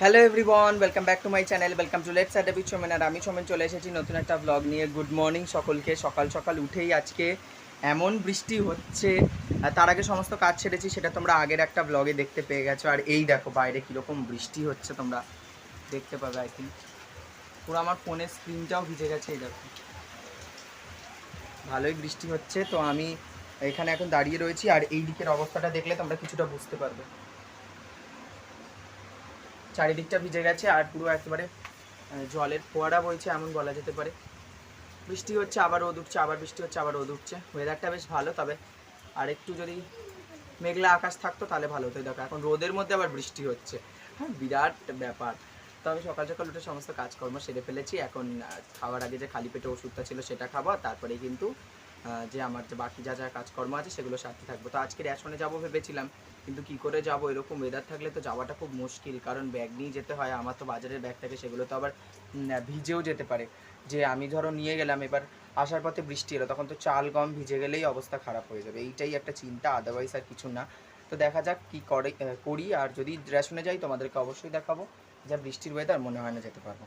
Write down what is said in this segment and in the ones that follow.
Hello everyone welcome back to my channel welcome to let at beach Somen আর আমি সোমেন চলে এসেছি নতুন একটা ব্লগ নিয়ে। গুড মর্নিং সকলকে। সকাল সকাল উঠেই আজকে এমন বৃষ্টি হচ্ছে। তার আগে সমস্ত কাজ ছেড়েছি সেটা তোমরা আগের একটা ব্লগে দেখতে পেয়ে গেছো। আর এই দেখো বাইরে কীরকম বৃষ্টি হচ্ছে তোমরা দেখতে পাবে আই থিঙ্ক পুরো আমার ফোনের স্ক্রিনটাও ভিজে গেছে, এই দেখো। ভালোই বৃষ্টি হচ্ছে। তো আমি এখানে এখন দাঁড়িয়ে রয়েছি। আর এই দিকের অবস্থাটা দেখলে তোমরা কিছুটা বুঝতে পারবে। চারিদিকটা ভিজে গেছে আর পুরো একেবারে জলের ফোয়ারা বইছে, এমন বলা যেতে পারে। বৃষ্টি হচ্ছে, আবার রোদ উঠছে, আবার বৃষ্টি হচ্ছে, আবার রোদ উঠছে। ওয়েদারটা বেশ ভালো, তবে আর একটু যদি মেঘলা আকাশ থাকতো, তাহলে ভালো হতো। দেখো, এখন রোদের মধ্যে আবার বৃষ্টি হচ্ছে। হ্যাঁ বিরাট ব্যাপার। তো আমি সকাল সকাল উঠে সমস্ত কাজকর্ম সেরে ফেলেছি। এখন খাওয়ার আগে যে খালি পেটে ওষুধটা ছিল, সেটা খাব তারপরে কিন্তু যে আমার যে বাকি যা যা কাজকর্ম আছে সেগুলো সারতে থাকব। তো আজকে রেশনে যাব ভেবেছিলাম, কিন্তু কি করে যাব? এরকম ওয়েদার থাকলে তো যাওয়াটা খুব মুশকিল, কারণ ব্যাগ নিয়ে যেতে হয়, আমার তো বাজারের ব্যাগ থাকে, সেগুলো তো আবার ভিজেও যেতে পারে। যে আমি ধরো নিয়ে গেলাম, এবার আসার পথে বৃষ্টি এলো, তখন তো চাল গম ভিজে গেলেই অবস্থা খারাপ হয়ে যাবে। এইটাই একটা চিন্তা আদারওয়াইজ আর কিছু না। তো দেখা যাক কি করে করি, আর যদি রেশনে যাই তোমাদেরকে অবশ্যই দেখাবো, যা বৃষ্টির ওয়েদার মনে হয় না যেতে পারব।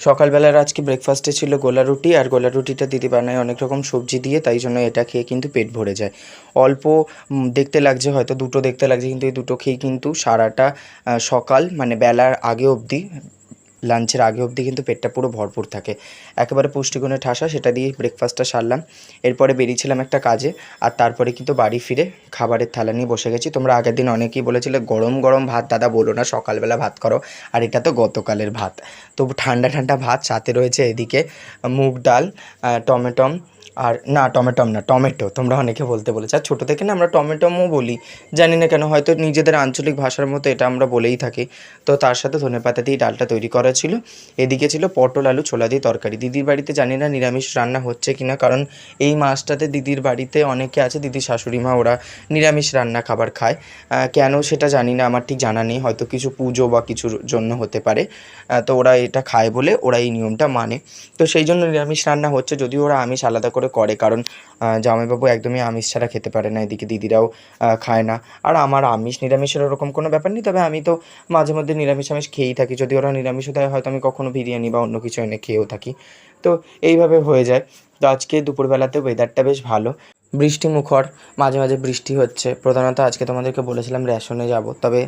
সকালবেলার আজকে ব্রেকফাস্টে ছিল গোলা রুটি, আর গোলা রুটিটা দিদি বানায় অনেক রকম সবজি দিয়ে, তাই জন্য এটা খেয়ে কিন্তু পেট ভরে যায়। অল্প দেখতে লাগছে, হয়তো দুটো দেখতে লাগছে, কিন্তু এই দুটো খেয়ে কিন্তু সারাটা সকাল মানে বেলার আগে অবধি লাঞ্চের আগে অবধি কিন্তু পেটটা পুরো ভরপুর থাকে। একেবারে পুষ্টিগুণে ঠাসা, সেটা দিয়ে ব্রেকফাস্টটা সারলাম। এরপরে বেরিয়েছিলাম একটা কাজে, আর তারপরে কিন্তু বাড়ি ফিরে খাবারের থালা নিয়ে বসে গেছি। তোমরা আগের দিন অনেকেই বলেছিলে, গরম গরম ভাত দাদা, বলো না, সকালবেলা ভাত করো। আর এটা তো গতকালের ভাত। তো ঠান্ডা ঠান্ডা ভাত, সাথে রয়েছে এদিকে মুগ ডাল টমেটম আর না, টমেটম না, টমেটো, তোমরা অনেকে বলতে বলেছ। আর ছোটো থেকে না আমরা টমেটোমও বলি। জানি না কেন, হয়তো নিজেদের আঞ্চলিক ভাষার মতো এটা আমরা বলেই থাকি। তো তার সাথে ধনেপাতা দিয়ে ডালটা তৈরি করা ছিল। এদিকে ছিল পটল, আলু, ছোলা দিয়ে তরকারি। দিদির বাড়িতে জানি না নিরামিষ রান্না হচ্ছে কিনা, কারণ এই মাসটাতে দিদির বাড়িতে অনেকে আছে দিদির শাশুড়ি মা, ওরা নিরামিষ রান্না খাবার খায়। কেন সেটা জানি না, আমার ঠিক জানা নেই। হয়তো কিছু পুজো বা কিছুর জন্য হতে পারে। তো ওরা এটা খায় বলে ওরা এই নিয়মটা মানে। তো সেই জন্য নিরামিষ রান্না হচ্ছে, যদিও ওরা আমিষ আলাদা করে করে, কারণ জামাইবাবু একদমই আমিষ ছাড়া খেতে পারে না, এদিকে দিদিরাও খায় না। আর আমার আমিষ, নিরামিষের ওরকম কোনো ব্যাপার নেই, তবে আমি তো মাঝে মধ্যে নিরামিষ আমিষ খেয়েই থাকি। যদি ওরা নিরামিষ দেয় হয়তো আমি কখনো বিরিয়ানি বা অন্য কিছু এনে খেয়েও থাকি। তো এইভাবে হয়ে যায়। তো আজকে দুপুরবেলাতে ওয়েদারটা বেশ ভালো। বৃষ্টি মুখর মাঝে মাঝে বৃষ্টি হচ্ছে। প্রধানত আজকে তোমাদেরকে বলেছিলাম রেশনে যাব। তবে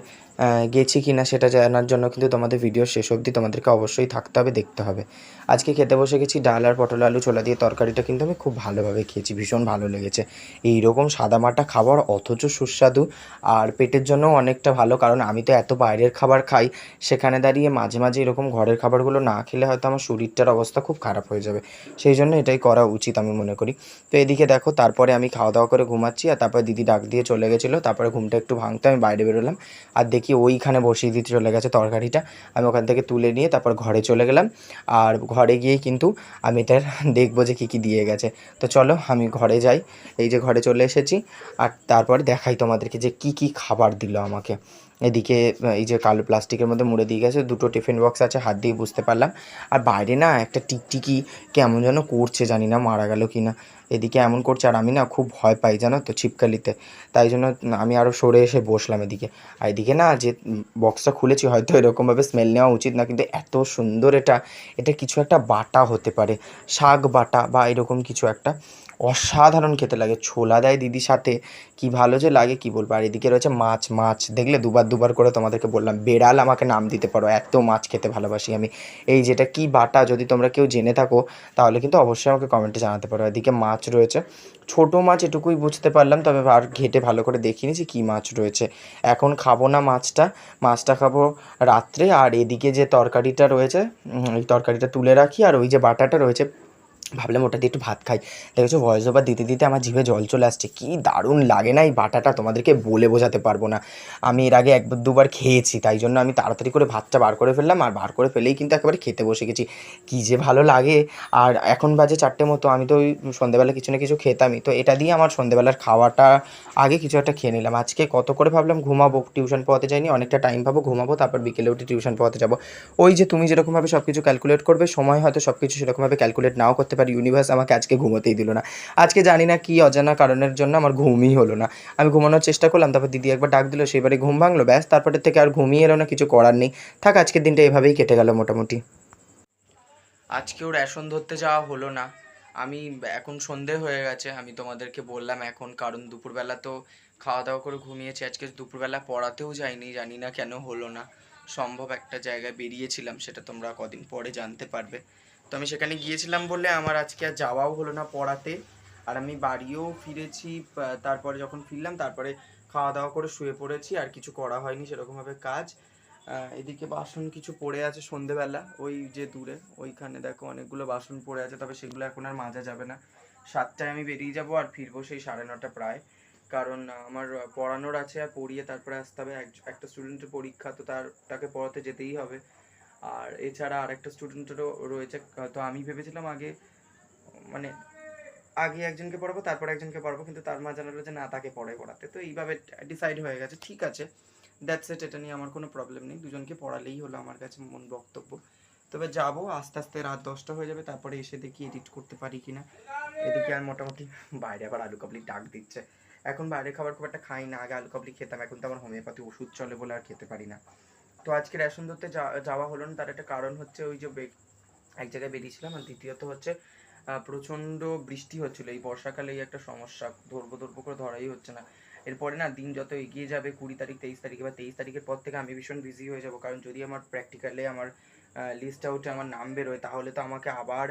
গেছি কি না সেটা জানার জন্য কিন্তু তোমাদের ভিডিও শেষ অবধি তোমাদেরকে অবশ্যই থাকতে হবে, দেখতে হবে। আজকে খেতে বসে গেছি, ডাল আর পটল আলু ছোলা দিয়ে তরকারিটা কিন্তু আমি খুব ভালোভাবে খেয়েছি, ভীষণ ভালো লেগেছে। এইরকম সাদামাটা খাবার অথচ সুস্বাদু আর পেটের জন্য অনেকটা ভালো, কারণ আমি তো এত বাইরের খাবার খাই, সেখানে দাঁড়িয়ে মাঝে মাঝে এরকম ঘরের খাবারগুলো না খেলে হয়তো আমার শরীরটার অবস্থা খুব খারাপ হয়ে যাবে। সেই জন্য এটাই করা উচিত আমি মনে করি। তো এদিকে দেখো, তারপরে আমি খাওয়া দাওয়া করে ঘুমাচ্ছি, আর তারপরে দিদি ডাক দিয়ে চলে গেছিল, তারপরে ঘুমটা একটু ভাঙতে আমি বাইরে বেরোলাম, আর দেখি ওইখানে বসিয়ে দিতে চলে গেছে তরকারিটা। আমি ওখান থেকে তুলে নিয়ে তারপর ঘরে চলে গেলাম, আর ঘরে গিয়ে কিন্তু আমি এটার দেখব যে কী কী দিয়ে গেছে। তো চলো আমি ঘরে যাই, এই যে ঘরে চলে এসেছি, আর তারপর দেখাই তোমাদেরকে যে কি কি খাবার দিল আমাকে। এদিকে এই যে কালো প্লাস্টিকের মধ্যে মুড়ে দিয়ে গেছে, দুটো টিফিন বক্স আছে, হাত দিয়ে বুঝতে পারলাম। আর বাইরে না একটা টিকটিকি কেমন যেন করছে, জানি না মারা গেল কি না এদিকে এমন করছে, আর আমি না খুব ভয় পাই, জানো তো, ছিপকালিতে। তাই জন্য আমি আরও সরে এসে বসলাম এদিকে। আর এদিকে না যে বক্সটা খুলেছি, হয়তো এরকমভাবে স্মেল নেওয়া উচিত না, কিন্তু এত সুন্দর এটা। এটা কিছু একটা বাটা হতে পারে, শাক বাটা বা এরকম কিছু একটা। অসাধারণ খেতে লাগে। ছোলা দেয় দিদির সাথে, কি ভালো যে লাগে, কি বলব? আর এদিকে রয়েছে মাছ মাছ। দেখলে দুবার দুবার করে তোমাদেরকে বললাম, বেড়াল আমাকে নাম দিতে পারো, এত মাছ খেতে ভালোবাসি আমি। এই যেটা কি বাটা, যদি তোমরা কেউ জেনে থাকো, তাহলে কিন্তু অবশ্যই আমাকে কমেন্টে জানাতে পারো। এদিকে মাছ রয়েছে। ছোট মাছ এটুকুই বুঝতে পারলাম, তবে আর ঘেটে ভালো করে দেখিনি যে কী মাছ রয়েছে। এখন খাব না মাছটা। মাছটা খাব রাত্রে, আর এদিকে যে তরকারিটা রয়েছে ওই তরকারিটা তুলে রাখি, আর ওই যে বাটাটা রয়েছে ভাবলাম ওটা দিয়ে একটু ভাত খাই। দেখেছ ভয়েস ওভার দিতে দিতে আমার জিভে জল চলে আসছে। কি দারুণ লাগে না এই বাটাটা? তোমাদেরকে বলে বোঝাতে পারব না। আমি এর আগে একবার দুবার খেয়েছি, তাই জন্য আমি তাড়াতাড়ি করে ভাতটা বার করে ফেললাম। আর বার করে ফেলেই কিন্তু একেবারে খেতে বসে গেছি। কী যে ভালো লাগে। আর এখন বাজে চারটে মতো, আমি তো ওই সন্ধ্যেবেলা কিছু না কিছু খেতামই। তো এটা দিয়ে আমার সন্ধ্যেবেলার খাওয়াটা আগে কিছু একটা খেয়ে নিলাম। আজকে কত করে ভাবলাম ঘুমাবো টিউশন পড়াতে যাইনি, অনেকটা টাইম পাবো, ঘুমাবো, তারপর বিকেলে উঠে টিউশন পড়াতে যাব। ওই যে তুমি যেরকমভাবে সব কিছু ক্যালকুলেট করবে, সময় হয়তো সব কিছু সেরকমভাবে ক্যালকুলেট নাও করতে পারি ইউনিভার্স আমাকে আজকে ঘুমোতেই দিল না। আজকে জানি না কি অজানা কারণের জন্য আমার ঘুমই হলো না। আমি ঘুমানোর চেষ্টা করলাম, তারপর দিদি একবার ডাক দিল সেবারে ঘুম ভাঙলো, ব্যাস, তারপরের থেকে আর ঘুমিয়ে এলো না, কিছু করার নেই। থাক, আজকের দিনটা এভাবেই কেটে গেল মোটামুটি। আজকেও রেশন ধরতে যাওয়া হলো না। আমি এখন সন্ধে হয়ে গেছে, আমি তোমাদেরকে বললাম এখন, কারণ দুপুরবেলা তো খাওয়া দাওয়া করে ঘুমিয়েছি, আজকে দুপুরবেলা পড়াতেও যাইনি, জানি না কেন হলো না। সম্ভব একটা জায়গায় বেরিয়েছিলাম, সেটা তোমরা কদিন পরে জানতে পারবে। তো আমি সেখানে গিয়েছিলাম বলে আমার আজকে আর যাওয়াও হলো না পড়াতে। আর আমি বাড়িও ফিরেছি তারপরে যখন ফিরলাম, তারপরে খাওয়া দাওয়া করে শুয়ে পড়েছি, আর কিছু করা হয়নি সেরকমভাবে কাজ। এদিকে বাসন কিছু পড়ে আছে সন্ধেবেলা, ওই যে দূরে, ওইখানে দেখো অনেকগুলো বাসন পড়ে আছে, তবে সেগুলো এখন আর মাজা যাবে না। সাতটায় আমি বেরিয়ে যাব আর ফিরবো সেই সাড়ে নটা প্রায়। কারণ আমার পড়ানোর আছে আর পড়িয়ে তারপরে আসতে হবে। এক- একটা স্টুডেন্টের পরীক্ষা, তো তার, তাকে পড়াতে যেতেই হবে। আর এছাড়া আরেকটা স্টুডেন্টেরও রয়েছে, তো আমি ভেবেছিলাম আগে মানে আগে একজনকে পড়াবো, তারপর একজনকে পড়াবো, কিন্তু তার মা জানালো যে না, তাকে পড়ে পড়াতে। তো এইভাবে ডিসাইড হয়ে গেছে, ঠিক আছে দ্যাটস এট এটা নিয়ে আমার কোনো প্রবলেম নেই, দুজনকে পড়ালেই হলো আমার কাছে মন বক্তব্য। তবে যাব, আস্তে আস্তে রাত দশটা হয়ে যাবে, তারপরে এসে দেখি এডিট করতে পারি কিনা। এদিকে আর মোটামুটি বাইরে আবার আলু কাবলি ডাক দিচ্ছে। এখন বাইরে খাবার খুব একটা খাই না, আগে আলু কাবলি খেতাম, এখন তো আমার হোমিওপ্যাথি ওষুধ চলে বলে আর খেতে পারি না। তো আজকে রেশন ধরতে যাওয়া হলো না, তার একটা কারণ হচ্ছে ওই যে এক জায়গায় বেরিয়েছিলাম আর দ্বিতীয়ত হচ্ছে প্রচণ্ড বৃষ্টি হচ্ছিল। এই বর্ষাকালে এই একটা সমস্যা, ধরবো ধরবো করে ধরাই হচ্ছে না। এরপরে না, দিন যত এগিয়ে যাবে, কুড়ি তারিখ, তেইশ তারিখে বা তেইশ তারিখের পর থেকে আমি ভীষণ বিজি হয়ে যাব। কারণ যদি আমার প্র্যাকটিক্যালে আমার লিস্ট আউটে আমার নাম বেরোয়, তাহলে তো আমাকে আবার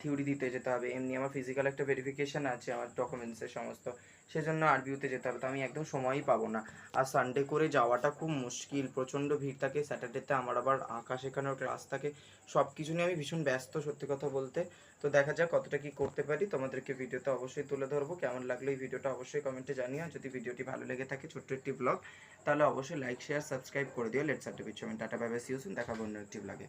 থিওরি দিতে যেতে হবে। এমনি আমার ফিজিক্যাল একটা ভেরিফিকেশন আছে, আমার ডকুমেন্টসের সমস্ত। সেজন্য আরবিউতে যেতে হবে, তো আমি একদম সময়ই পাবো না। আর সানডে করে যাওয়াটা খুব মুশকিল, প্রচণ্ড ভিড় থাকে স্যাটারডেতে আমার আবার আঁকা শেখানোর ক্লাস থাকে। সব কিছু নিয়ে আমি ভীষণ ব্যস্ত, সত্যি কথা বলতে। তো দেখা যাক কতটা কি করতে পারি। তোমাদেরকে ভিডিওতে অবশ্যই তুলে ধরবো। কেমন লাগল এই ভিডিওটা অবশ্যই কমেন্টে জানিও। যদি ভিডিওটি ভালো লেগে থাকে ছোট্ট একটি ব্লগ তাহলে অবশ্যই লাইক শেয়ার সাবস্ক্রাইব করে দিও। লেটস আট টাটা বাই বাই সিউসুন দেখা অন্য একটি ব্লগে